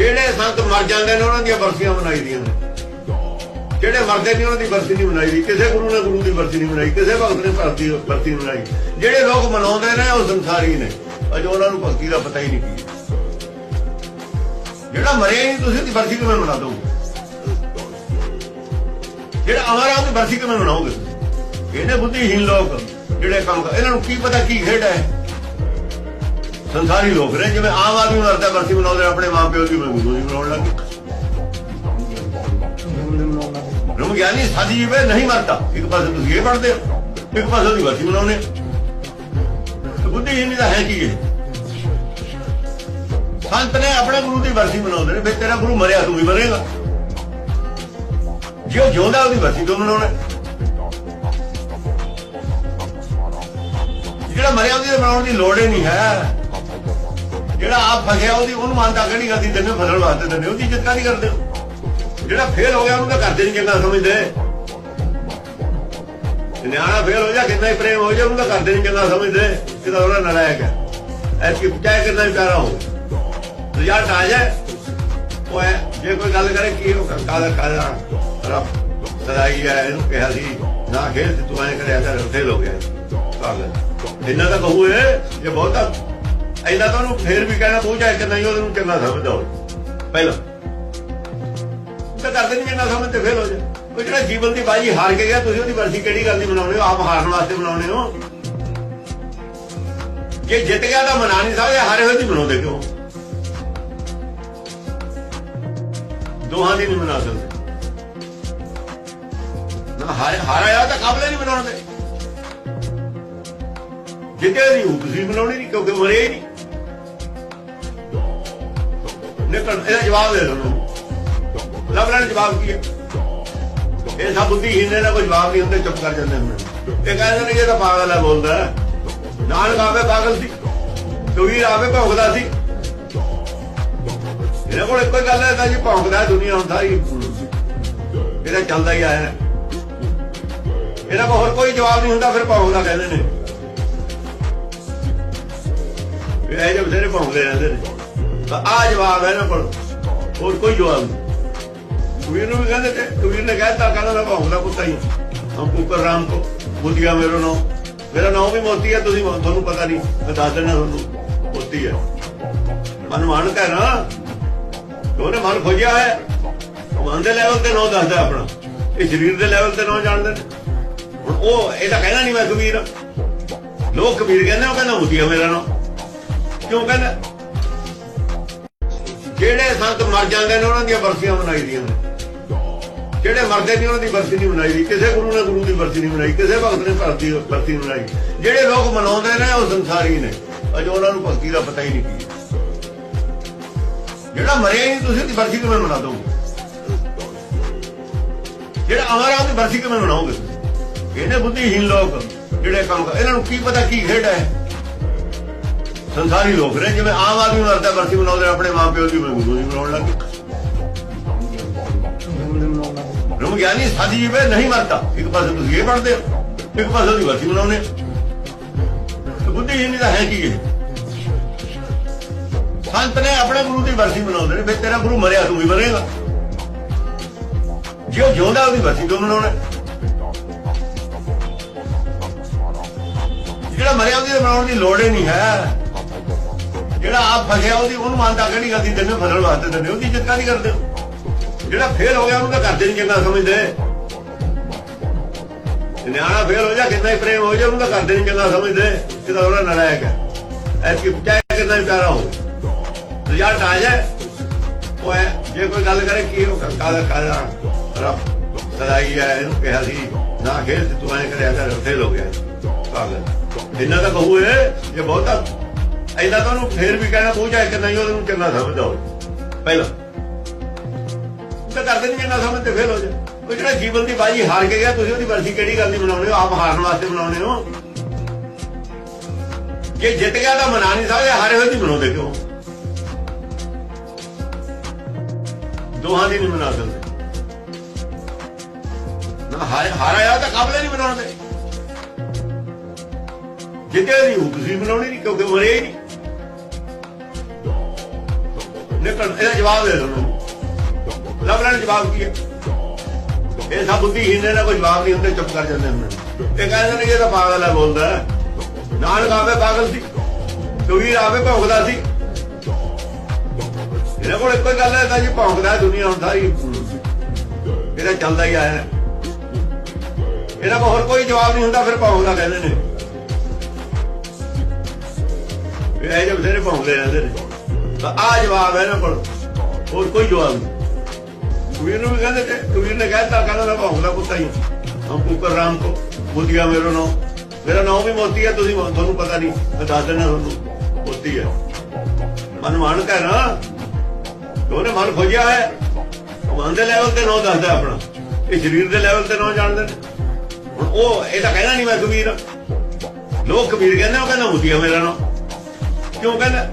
ਜਿਹੜੇ ਸੰਤ ਮਰ ਜਾਂਦੇ ਨੇ, ਉਹਨਾਂ ਦੀਆਂ ਬਰਸੀਆਂ ਮਨਾਈ ਦੀਆਂ ਨੇ। ਜਿਹੜੇ ਮਰਦੇ ਨੇ, ਉਹਨਾਂ ਦੀ ਬਰਸੀ ਨਹੀਂ ਮਨਾਈ ਦੀ ਕਿਸੇ ਗੁਰੂ ਨੇ ਗੁਰੂ ਦੀ ਬਰਸੀ ਨਹੀਂ ਮਨਾਈ, ਕਿਸੇ ਭਗਤ ਨੇ ਭਗਤੀ ਬਰਸੀ ਨਹੀਂ ਮਨਾਈ। ਜਿਹੜੇ ਲੋਕ ਮਨਾਉਂਦੇ ਨੇ, ਉਹ ਸੰਸਾਰੀ ਨੇ। ਅਜ ਉਹਨਾਂ ਨੂੰ ਭਗਤੀ ਦਾ ਪਤਾ ਹੀ ਨਹੀਂ ਕੀ। ਜਿਹੜਾ ਮਰੇ ਨਹੀਂ, ਤੁਸੀਂ ਉਹਦੀ ਬਰਸੀ ਕਿਵੇਂ ਮਨਾ ਦੋਗੇ? ਜਿਹੜਾ ਅਮਰ ਦੀ ਬਰਸੀ ਕਿਵੇਂ ਮਨਾਓਗੇ ਤੁਸੀਂ? ਇਹਨੇ ਬੁੱਧੀਹੀਨ ਲੋਕ ਜਿਹੜੇ ਕੰਮ ਇਹਨਾਂ ਨੂੰ ਕੀ ਪਤਾ ਕੀ ਖੇਡ ਹੈ? ਸੰਸਾਰੀ ਲੋਕ ਨੇ, ਜਿਵੇਂ ਆਮ ਆਦਮੀ ਮਰਦਾ, ਬਰਸੀ ਮਨਾਉਂਦੇ ਆਪਣੇ ਮਾਂ ਪਿਓ ਦੀ ਮੈਂ ਦੀ ਮਨਾਉਣ ਲੱਗੇ ਬ੍ਰਹਮ ਗਿਆਨੀ ਸਾਡੀ ਜੀਵੇ ਨਹੀਂ ਮਰਦਾ, ਇੱਕ ਪਾਸੇ ਤੁਸੀਂ ਇਹ ਪੜਦੇ ਹੋ, ਇੱਕ ਪਾਸੇ ਉਹਦੀ ਵਰਤੀ ਬਣਾਉਨੇ ਬੁੱਧੀ ਹੀ ਨਹੀਂ ਹੈ ਕੀ ਇਹ ਸੰਤ ਨੇ ਆਪਣੇ ਗੁਰੂ ਦੀ ਵਰਤੀ ਬਣਾਉਂਦੇ ਨੇ, ਫਿਰ ਤੇਰਾ ਗੁਰੂ ਮਰਿਆ, ਤੂੰ ਵੀ ਮਰੇਗਾ। ਜਿਉ ਜਿਉਂਦਾ, ਉਹਦੀ ਵਰਤੀ ਤੂੰ ਮਨਾਉਣਾ ਜਿਹੜਾ ਮਰਿਆ, ਉਹਦੀ ਬਣਾਉਣ ਦੀ ਲੋੜ ਹੀ ਨਹੀਂ ਹੈ। ਜਿਹੜਾ ਆਪ ਫਸਿਆ ਉਹਦੀ ਉਹਨੂੰ ਮਾਨਤਾ ਕਿਹੜੀ ਕਰਦੀ ਤੈਨੂੰ ਫਸਣ ਵਾਸਤੇ ਦਿੰਦੇ ਉਹਦੀ ਇੱਜ਼ਤ ਕਾਹਦੀ ਕਰਦੇ ਹੋ? ਜਿਹੜਾ ਫੇਲ ਹੋ ਗਿਆ, ਉਹਨੂੰ ਤਾਂ ਕਰਦੇ ਨਹੀਂ ਚੰਗਾ ਸਮਝਦੇ। ਨਿਆਣਾ ਫੇਲ ਹੋ ਜਾ, ਕਿੰਨਾ ਹੀ ਪ੍ਰੇਮ ਹੋ ਜਾ, ਉਹਨੂੰ ਤਾਂ ਕਰਦੇ ਨਹੀਂ ਚੰਗਾ ਸਮਝਦੇ। ਕਿਦਾ ਉਹਨਾਂ ਨਲਾਇਕ ਹੈ। ਐਸੀ ਚਾਹੇ ਕਿੰਨਾ ਵੀ ਪਿਆਰਾ ਹੋ ਰਿਜ਼ਲਟ ਆ ਜਾਏ। ਉਹ ਜੇ ਕੋਈ ਗੱਲ ਕਰੇ, ਕੀ ਉਹ ਕਾਦਾ ਕਾਦਾ ਰੱਬ ਸਦਾਈ ਹੈ, ਇਹਨੂੰ ਕਿਹਾ ਸੀ, ਨਾ ਖੇਲ ਤੇ ਤੂੰ ਐ ਕਰਿਆ ਤਾਂ ਫੇਲ ਹੋ ਗਿਆ। ਪਾਗਲ ਇੰਨਾ ਦਾ ਕਹੂ ਇਹ ਜੇ ਬਹੁਤਾ ਇੰਨਾ ਤਾਂ ਉਹਨੂੰ ਫੇਰ ਵੀ ਕਹਿਣਾ ਪਹੁੰਚਾ ਚੰਗਾ ਨਹੀਂ ਉਹਨੂੰ ਚੰਗਾ ਸਮਝਦਾ ਹੋਵੇ। ਪਹਿਲਾਂ। ਤਾਂ ਕਰਦੇ ਨਹੀਂ ਚੰਗਾ ਸਮਝ ਤੇ ਫੇਲ ਹੋ ਜਾ ਕੋਈ ਜਿਹੜਾ ਜੀਵਨ ਦੀ ਬਾਜੀ ਹਾਰ ਕੇ ਗਿਆ, ਤੁਸੀਂ ਉਹਦੀ ਵਰਸੀ ਕਿਹੜੀ ਗੱਲ ਦੀ ਬਣਾਉਣੇ ਹੋ? ਆਪ ਹਾਰਨ ਵਾਸਤੇ ਬਣਾਉਣੇ ਹੋ? ਜੇ ਜਿੱਤ ਗਿਆ ਤਾਂ ਮਨਾ ਨਹੀਂ ਸਕਦੇ, ਹਾਰੇ ਹੋਏ ਦੀ ਬਣਾਉਂਦੇ ਕਿਉਂ? ਦੋਹਾਂ ਦੀ ਨਹੀਂ ਮਨਾ ਸਕਦੇ। ਨਾ ਹਾਰ ਹਾਰਿਆ ਤਾਂ ਕਾਬਲੇ ਨਹੀਂ ਬਣਾਉਂਦੇ ਜਿੱਤੇ ਨਹੀਂ ਉਹ ਤੁਸੀਂ ਬਣਾਉਣੀ ਨਹੀਂ ਕਿਉਂਕਿ ਮਰੇ ਹੀ ਨਹੀਂ ਨਿਕਲ ਇਹਦਾ ਜਵਾਬ ਦੇ ਦੋ ਲੱਭ ਲੈਣ ਜਵਾਬ ਕੀ ਹੈ? ਇਹ ਸਭ ਬੁੱਧੀਹੀਨ ਨੇ ਨਾ ਕੋਈ ਜਵਾਬ ਨਹੀਂ ਹੁੰਦੇ ਚੁੱਪ ਕਰ ਜਾਂਦੇ ਹੁੰਦੇ ਇਹ ਕਹਿੰਦੇ ਨੇ ਕਿ ਇਹ ਤਾਂ ਪਾਗਲ ਹੈ, ਬੋਲਦਾ ਨਾਨਕ ਆਵੇ ਪਾਗਲ ਸੀ ਕਬੀਰ ਆਵੇ ਭੌਂਕਦਾ ਸੀ। ਇਹਨਾਂ ਕੋਲ ਇੱਕੋ ਗੱਲ ਹੈ ਤਾਂ ਜੀ ਭੌਂਕਦਾ ਦੁਨੀਆ ਹੁਣ ਸਾਰੀ। ਇਹਦਾ ਚੱਲਦਾ ਹੀ ਆਇਆ ਹੈ। ਇਹਨਾਂ ਕੋਲ ਹੋਰ ਕੋਈ ਜਵਾਬ ਨਹੀਂ ਹੁੰਦਾ, ਫਿਰ ਭੌਂਕਦਾ ਕਹਿੰਦੇ ਨੇ। ਇਹ ਇਹ ਭੌਂਕਦੇ ਰਹਿੰਦੇ ਨੇ। ਤਾਂ ਆ ਜਵਾਬ ਹੈ ਇਹਨਾਂ ਕੋਲ ਹੋਰ ਕੋਈ ਜਵਾਬ ਨਹੀਂ। ਕਬੀਰ ਨੂੰ ਵੀ ਕਹਿੰਦੇ ਤੇ ਕਬੀਰ ਨੇ ਕਹਿਤਾ, ਕਹਿੰਦਾ ਮੈਂ ਭੌਂਕਦਾ ਕੁੱਤਾ ਹੀ ਹਾਂ ਕੁਕਰ ਰਾਮ ਕੋ ਬੁੱਧੀਆ ਮੇਰਾ ਨਾਮ। ਮੇਰਾ ਨਾਮ ਵੀ ਮੋਤੀ ਹੈ ਤੁਸੀਂ ਤੁਹਾਨੂੰ ਪਤਾ ਨਹੀਂ। ਮੈਂ ਦੱਸ ਦੇਣਾ ਤੁਹਾਨੂੰ, ਮੋਤੀ ਹੈ ਮਨ ਮਾਨਕ ਹੈ ਨਾ। ਉਹਨੇ ਮਨ ਖੋਜਿਆ ਹੈ। ਮਨ ਦੇ ਲੈਵਲ ਤੇ ਨਾਮ ਦੱਸਦਾ ਆਪਣਾ। ਇਹ ਸਰੀਰ ਦੇ ਲੈਵਲ ਤੇ ਨਾਮ ਜਾਣਦੇ ਨੇ ਹੁਣ ਉਹ, ਇਹ ਤਾਂ ਕਹਿਣਾ ਨਹੀਂ ਮੈਂ ਕਬੀਰ। ਲੋਕ ਕਬੀਰ ਕਹਿੰਦੇ ਉਹ ਕਹਿੰਦਾ ਮੋਤੀ ਹੈ ਮੇਰਾ ਨਾਮ। ਕਿਉਂ ਕਹਿੰਦਾ? ਜਿਹੜੇ ਸੰਤ ਮਰ ਜਾਂਦੇ ਨੇ ਉਹਨਾਂ ਦੀਆਂ ਬਰਸੀਆਂ ਮਨਾਈ ਦੀਆਂ ਨੇ? ਜਿਹੜੇ ਮਰਦੇ ਨਹੀਂ ਉਹਨਾਂ ਦੀ ਬਰਸੀ ਨਹੀਂ ਮਨਾਈ ਦੀ? ਕਿਸੇ ਗੁਰੂ ਨੇ ਗੁਰੂ ਦੀ ਬਰਸੀ ਨਹੀਂ ਮਨਾਈ, ਕਿਸੇ ਭਗਤ ਨੇ ਭਗਤੀ ਬਰਸੀ ਨਹੀਂ ਮਨਾਈ। ਜਿਹੜੇ ਲੋਕ ਮਨਾਉਂਦੇ ਨੇ ਉਹ ਸੰਸਾਰੀ ਨੇ। ਅਜੇ ਉਹਨਾਂ ਨੂੰ ਭਗਤੀ ਦਾ ਪਤਾ ਹੀ ਨਹੀਂ ਕੀ ਜਿਹੜਾ ਮਰਿਆ ਹੀ ਨਹੀਂ, ਤੁਸੀਂ ਉਹਦੀ ਬਰਸੀ ਕਿਵੇਂ ਮਨਾ ਦੋਗੇ? ਜਿਹੜਾ ਅਮਰ ਆ, ਉਹਦੀ ਬਰਸੀ ਕਿਵੇਂ ਮਨਾਓਗੇ ਤੁਸੀਂ? ਇਹਨੇ ਬੁੱਧੀਹੀਨ ਲੋਕ ਜਿਹੜੇ ਕੰਮ ਕਰ ਇਹਨਾਂ ਨੂੰ ਕੀ ਪਤਾ ਕੀ ਖੇਡ ਹੈ? ਸੰਸਾਰੀ ਲੋਕ ਨੇ ਜਿਵੇਂ ਆਮ ਆਦਮੀ ਮਰਦਾ ਬਰਸੀ ਮਨਾਉਂਦੇ ਨੇ, ਆਪਣੇ ਮਾਂ ਪਿਓ ਦੀ ਮੈਂ ਦੀ ਮਨਾਉਣ ਲੱਗੇ ਬ੍ਰਹਮ ਗਿਆਨੀ ਸਾਡੀ ਜੀਵੇ ਨਹੀਂ ਮਰਦਾ ਇੱਕ ਪਾਸੇ ਤੁਸੀਂ ਇਹ ਪੜਦੇ ਹੋ ਇੱਕ ਪਾਸੇ ਉਹਦੀ ਵਰਤੀ ਬਣਾਉਨੇ ਬੁੱਧੀ ਹੀ ਨਹੀਂ ਹੈ ਕੀ ਇਹ ਸੰਤ ਨੇ ਆਪਣੇ ਗੁਰੂ ਦੀ ਵਰਤੀ ਬਣਾਉਂਦੇ ਨੇ ਫਿਰ ਤੇਰਾ ਗੁਰੂ ਮਰਿਆ ਤੂੰ ਵੀ ਮਰੇਗਾ। ਜਿਉ ਜਿਉਂਦਾ ਉਹਦੀ ਵਰਤੀ ਤੂੰ ਬਣਾਉਣਾ ਜਿਹੜਾ ਮਰਿਆ ਉਹਦੀ ਬਣਾਉਣ ਦੀ ਲੋੜ ਹੀ ਨਹੀਂ ਹੈ। ਜਿਹੜਾ ਆਪ ਫਸਿਆ, ਉਹਦੀ ਉਹਨੂੰ ਮਾਨਤਾ ਕਿਹੜੀ ਕਰਦੀ ਤੈਨੂੰ ਫਸਣ ਵਾਸਤੇ ਦਿੰਦੇ ਉਹਦੀ ਇੱਜ਼ਤ ਕਾਹਦੀ ਕਰਦੇ ਹੋ? ਜਿਹੜਾ ਫੇਲ ਹੋ ਗਿਆ, ਉਹਨੂੰ ਤਾਂ ਕਰਦੇ ਨਹੀਂ ਚੰਗਾ ਸਮਝਦੇ। ਨਿਆਣਾ ਫੇਲ ਹੋ ਜਾ, ਕਿੰਨਾ ਹੀ ਪ੍ਰੇਮ ਹੋ ਜਾ, ਉਹਨੂੰ ਤਾਂ ਕਰਦੇ ਨਹੀਂ ਚੰਗਾ ਸਮਝਦੇ। ਕਿਦਾ ਉਹਨਾਂ ਨਲਾਇਕ ਹੈ। ਐਸੀ ਚਾਹੇ ਕਿੰਨਾ ਵੀ ਪਿਆਰਾ ਹੋ ਰਿਜ਼ਲਟ ਆ ਜਾਏ। ਉਹ ਜੇ ਕੋਈ ਗੱਲ ਕਰੇ, ਕੀ ਉਹ ਕਾਦਾ ਕਾਦਾ ਰੱਬ ਸਦਾਈ ਹੈ, ਇਹਨੂੰ ਕਿਹਾ ਸੀ, ਨਾ ਖੇਲ ਤੇ ਤੂੰ ਐ ਕਰਿਆ ਤਾਂ ਫੇਲ ਹੋ ਗਿਆ। ਪਾਗਲ। ਇੰਨਾ ਦਾ ਕਹੂ ਇਹ ਬਹੁਤਾ ਇੰਨਾ ਤਾਂ ਉਹਨੂੰ ਫੇਰ ਵੀ ਕਹਿਣਾ ਪਹੁੰਚਾ ਕਿ ਨਹੀਂ ਉਹਨੂੰ ਚੰਗਾ ਸਮਝਦਾ ਹੋਵੇ ਪਹਿਲਾਂ। ਤਾਂ ਕਰਦੇ ਨਹੀਂ ਚੰਗਾ ਸਮਝ ਤੇ ਫੇਲ ਹੋ ਜਾ। ਕੋਈ ਜਿਹੜਾ ਜੀਵਨ ਦੀ ਬਾਜੀ ਹਾਰ ਕੇ ਗਿਆ, ਤੁਸੀਂ ਉਹਦੀ ਵਰਸੀ ਕਿਹੜੀ ਗੱਲ ਦੀ ਬਣਾਉਣੇ ਹੋ ਆਪ ਹਾਰਨ ਵਾਸਤੇ ਬਣਾਉਣੇ ਹੋ। ਜੇ ਜਿੱਤ ਗਿਆ ਤਾਂ ਮਨਾ ਨਹੀਂ ਸਕਦੇ, ਹਾਰੇ ਹੋਏ ਦੀ ਬਣਾਉਂਦੇ ਕਿਉਂ? ਦੋਹਾਂ ਦੀ ਨਹੀਂ ਮਨਾ ਸਕਦੇ। ਨਾ ਹਾਰਿਆ ਤਾਂ ਕਾਬਲੇ ਨਹੀਂ ਬਣਾਉਂਦੇ ਜਿੱਤੇ ਨਹੀਂ ਉਹ ਤੁਸੀਂ ਬਣਾਉਣੀ ਨਹੀਂ, ਕਿਉਂਕਿ ਮਰੇ ਹੀ ਨਹੀਂ। ਨਿਕਲ ਇਹਦਾ ਜਵਾਬ ਦੇ ਦੋ ਲੱਭ ਲੈਣ ਜਵਾਬ ਕੀ ਹੈ? ਇਹ ਸਭ ਬੁੱਧੀਹੀਨ ਨੇ ਨਾ ਕੋਈ ਜਵਾਬ ਨਹੀਂ ਹੁੰਦੇ ਚੁੱਪ ਕਰ ਜਾਂਦੇ ਹੁੰਦੇ ਇਹ ਕਹਿੰਦੇ ਨੇ ਕਿ ਇਹ ਤਾਂ ਪਾਗਲ ਹੈ ਬੋਲਦਾ ਨਾਨਕ ਆਵੇ ਪਾਗਲ ਸੀ ਕਬੀਰ ਆਵੇ ਭੌਂਕਦਾ ਸੀ। ਇਹਨਾਂ ਕੋਲ ਇੱਕੋ ਹੀ ਗੱਲ ਹੈ ਤਾਂ ਜੀ ਭੌਂਕਦਾ ਹੈ, ਦੁਨੀਆ ਹੁਣ ਸਾਰੀ। ਇਹਦਾ ਚੱਲਦਾ ਹੀ ਆਇਆ ਹੈ। ਇਹਨਾਂ ਕੋਲ ਹੋਰ ਕੋਈ ਜਵਾਬ ਨਹੀਂ ਹੁੰਦਾ, ਫਿਰ ਭੌਂਕਦਾ ਕਹਿੰਦੇ ਨੇ। ਇਹ ਜਦ ਬਥੇਰੇ ਭੌਂਕਦੇ ਰਹਿੰਦੇ ਨੇ। ਤਾਂ ਆ ਜਵਾਬ ਹੈ ਇਹਨਾਂ ਕੋਲ। ਹੋਰ ਕੋਈ ਜਵਾਬ ਨਹੀਂ। ਕਬੀਰ ਨੂੰ ਵੀ ਕਹਿੰਦੇ ਤੇ ਕਬੀਰ ਨੇ ਕਹਿਤਾ ਕਹਿੰਦਾ ਮੈਂ ਭੌਂਕਦਾ ਕੁੱਤਾ ਹੀ ਹਾਂ। ਕੁਕਰ ਰਾਮ ਕੋ, ਮੋਤੀਆ ਮੇਰਾ ਨਾਮ। ਮੇਰਾ ਨਾਮ ਵੀ ਮੋਤੀ ਹੈ, ਤੁਸੀਂ ਤੁਹਾਨੂੰ ਪਤਾ ਨਹੀਂ। ਮੈਂ ਦੱਸ ਦਿੰਦਾ ਤੁਹਾਨੂੰ, ਮੋਤੀ ਹੈ। ਮਨ ਮਾਨ ਕਹ ਨਾ ਉਹਨੇ ਮਨ ਖੋਜਿਆ ਹੈ? ਉਹ ਮਨ ਦੇ ਲੈਵਲ ਤੇ ਨੋ ਦੱਸਦਾ ਆਪਣਾ। ਇਹ ਸਰੀਰ ਦੇ ਲੈਵਲ ਤੇ ਨੋ ਜਾਣਦੇ ਨੇ। ਹੁਣ ਉਹ, ਇਹ ਤਾਂ ਕਹਿਣਾ ਨਹੀਂ ਮੈਂ ਕਬੀਰ। ਲੋਕ ਕਬੀਰ ਕਹਿੰਦੇ ਉਹ ਕਹਿੰਦਾ ਮੋਤੀਆ ਮੇਰਾ ਨਾਮ। ਕਿਉਂ ਕਹਿੰਦਾ?